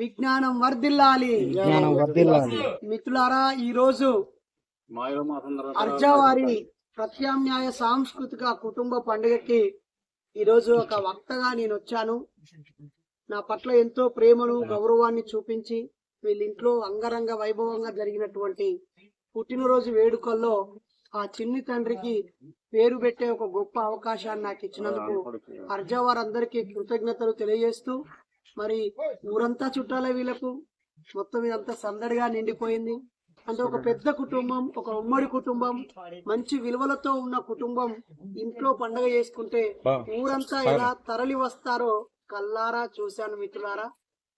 విజ్ఞానం వర్ధిల్లాలి. జ్ఞానం వర్ధిల్లాలి. మిత్రులారా ఈ రోజు అర్జావారి ప్రత్యామ్నాయ సాంస్కృతిక కుటుంబ పండుగకి ఈ రోజు ఒక వక్తగా నేను వచ్చాను. నా పట్ల ఎంతో ప్రేమను గౌరవాన్ని చూపించి వీళ్ళ ఇంట్లో అంగరంగ వైభవంగా జరిగినటువంటి పుట్టినరోజు వేడుకల్లో ఆ చిన్ని తండ్రికి పేరు పెట్టే ఒక గొప్ప అవకాశాన్ని నాకు ఇచ్చినందుకు అర్జావార్ అందరికీ కృతజ్ఞతలు తెలియజేస్తూ మరి ఊరంతా చుట్టాలే వీళ్ళకు. మొత్తం ఇదంతా సందడిగా నిండిపోయింది. అంటే ఒక పెద్ద కుటుంబం ఒక ఉమ్మడి కుటుంబం మంచి విలువలతో ఉన్న కుటుంబం ఇంట్లో పండగ చేసుకుంటే ఊరంతా ఎలా తరలి వస్తారో కల్లారా చూశాను మిత్రులారా.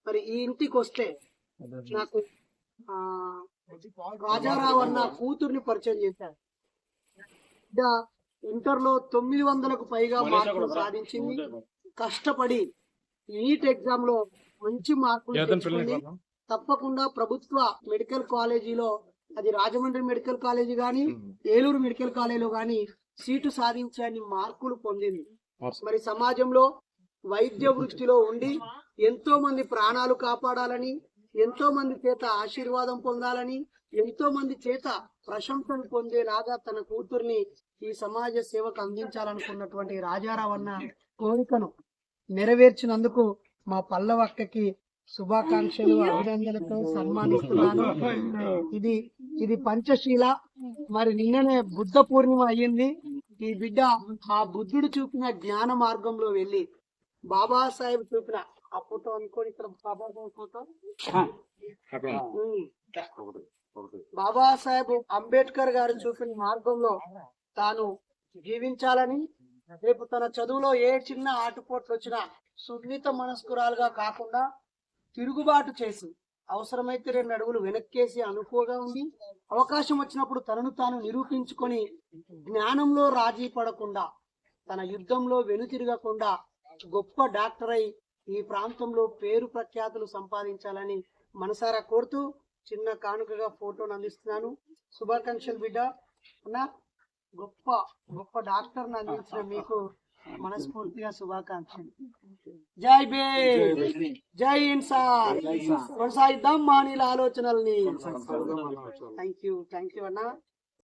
మరి ఈ ఇంటికి వస్తే నాకు ఆ రాజారావు అన్న కూతుర్ని పరిచయం చేశారు. ఇంటర్లో తొమ్మిది వందలకు పైగా మార్కులు సాధించింది. కష్టపడి నీట్ ఎగ్జామ్లో మంచి మార్కులు తెచ్చుకుంది తప్పకుండా ప్రభుత్వ మెడికల్ కాలేజీలో అది రాజమండ్రి మెడికల్ కాలేజీ గాని ఏలూరు మెడికల్ కాలేజీలో గాని సీటు సాధించని మార్కులు పొందింది. మరి సమాజంలో వైద్య వృత్తిలో ఉండి ఎంతో మంది ప్రాణాలు కాపాడాలని ఎంతో మంది చేత ఆశీర్వాదం పొందాలని ఎంతో మంది చేత ప్రశంసలు పొందేలాగా తన కూతుర్ని ఈ సమాజ సేవకు అందించాలనుకున్నటువంటి రాజారావన్న కోరికను నెరవేర్చినందుకు మా పల్లవక్కకి శుభాకాంక్షలు అభినందనతో సన్మానిస్తున్నాను. ఇది ఇది పంచశీల. మరి నిన్ననే బుద్ధ పూర్ణిమ అయ్యింది. ఈ బిడ్డ ఆ బుద్ధుడు చూపిన జ్ఞాన మార్గంలో వెళ్ళి బాబాసాహెబ్ చూపిన ఆ ఫోటో అనుకోని ఇక్కడ బాబాసాహెబ్ ఫోటో. బాబాసాహెబ్ అంబేద్కర్ గారు చూపిన మార్గంలో తాను జీవించాలని రేపు తన చదువులో ఏ చిన్న ఆటుపోట్లు వచ్చినా సున్నిత మనస్కురాలుగా కాకుండా తిరుగుబాటు చేసి అవసరమైతే రెండు అడుగులు వెనక్కేసి అనుకోగా ఉండి అవకాశం వచ్చినప్పుడు తనను తాను నిరూపించుకొని జ్ఞానంలో రాజీ పడకుండా తన యుద్ధంలో వెనుతిరగకుండా గొప్ప డాక్టర్ అయి ఈ ప్రాంతంలో పేరు ప్రఖ్యాతులు సంపాదించాలని మనసారా కోరుతూ చిన్న కానుకగా ఫోటోను అందిస్తున్నాను. శుభాకాంక్షలు బిడ్డ. అన్న గొప్ప గొప్ప డాక్టర్ అందించిన మీకు మనస్ఫూర్తిగా శుభాకాంక్షలు. జై బే జై ఇన్సాన్. కొనసాగిద్దాం మానీల ఆలోచనల్ని. థ్యాంక్ యూ థ్యాంక్ యూ అన్న.